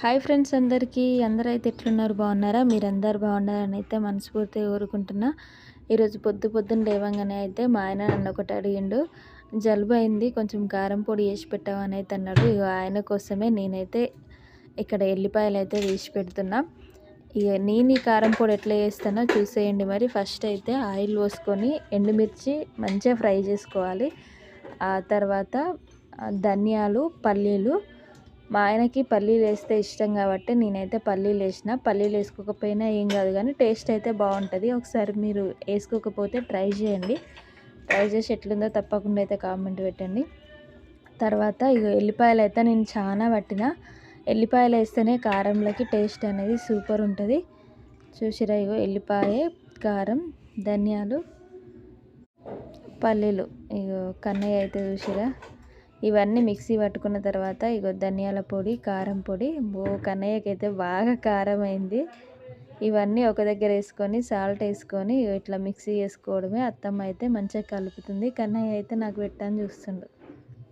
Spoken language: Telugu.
హాయ్ ఫ్రెండ్స్ అందరికీ. అందరూ అయితే ఎట్లున్నారు? బాగున్నారా? మీరందరు బాగున్నారని అయితే మనస్ఫూర్తిగా కోరుకుంటున్నా. ఈరోజు పొద్దు పొద్దున్న లేవంగానే అయితే మా ఆయన నన్ను ఒకటి అడిగిండు. జలుబు అయింది కొంచెం కారం పొడి వేసి పెట్టామని అయితే అన్నాడు. ఇక ఆయన కోసమే నేనైతే ఇక్కడ ఎల్లిపాయలు అయితే వేసి పెడుతున్నా. ఇక నేను ఈ కారం పొడి ఎట్లా చేస్తానో చూసేయండి మరి. ఫస్ట్ అయితే ఆయిల్ పోసుకొని ఎండుమిర్చి మంచిగా ఫ్రై చేసుకోవాలి. ఆ తర్వాత ధనియాలు పల్లీలు మా ఆయనకి పల్లీలు వేస్తే ఇష్టం కాబట్టి నేనైతే పల్లీలు వేసిన. పల్లీలు వేసుకోకపోయినా ఏం కాదు కానీ టేస్ట్ అయితే బాగుంటుంది. ఒకసారి మీరు వేసుకోకపోతే ట్రై చేయండి. ట్రై చేసి ఎట్లుందో తప్పకుండా అయితే కామెంట్ పెట్టండి. తర్వాత ఇక ఎల్లిపాయలు అయితే నేను చాలా పట్టిన. ఎల్లిపాయలు వేస్తేనే కారంలోకి టేస్ట్ అనేది సూపర్ ఉంటుంది. చూసిరా ఇగో ఎల్లిపాయ కారం ధనియాలు పల్లీలు. ఇగో కన్నయ్య అయితే చూసిరా. ఇవన్నీ మిక్సీ పట్టుకున్న తర్వాత ఇగో ధనియాల పొడి కారం పొడి. ఓ కన్నయ్యకి అయితే బాగా కారం అయింది ఇవన్నీ ఒక దగ్గర వేసుకొని సాల్ట్ వేసుకొని ఇట్లా మిక్సీ చేసుకోవడమే అత్తమ్మ అయితే మంచిగా కలుపుతుంది. కన్నయ్య అయితే నాకు పెట్టని చూస్తుండు.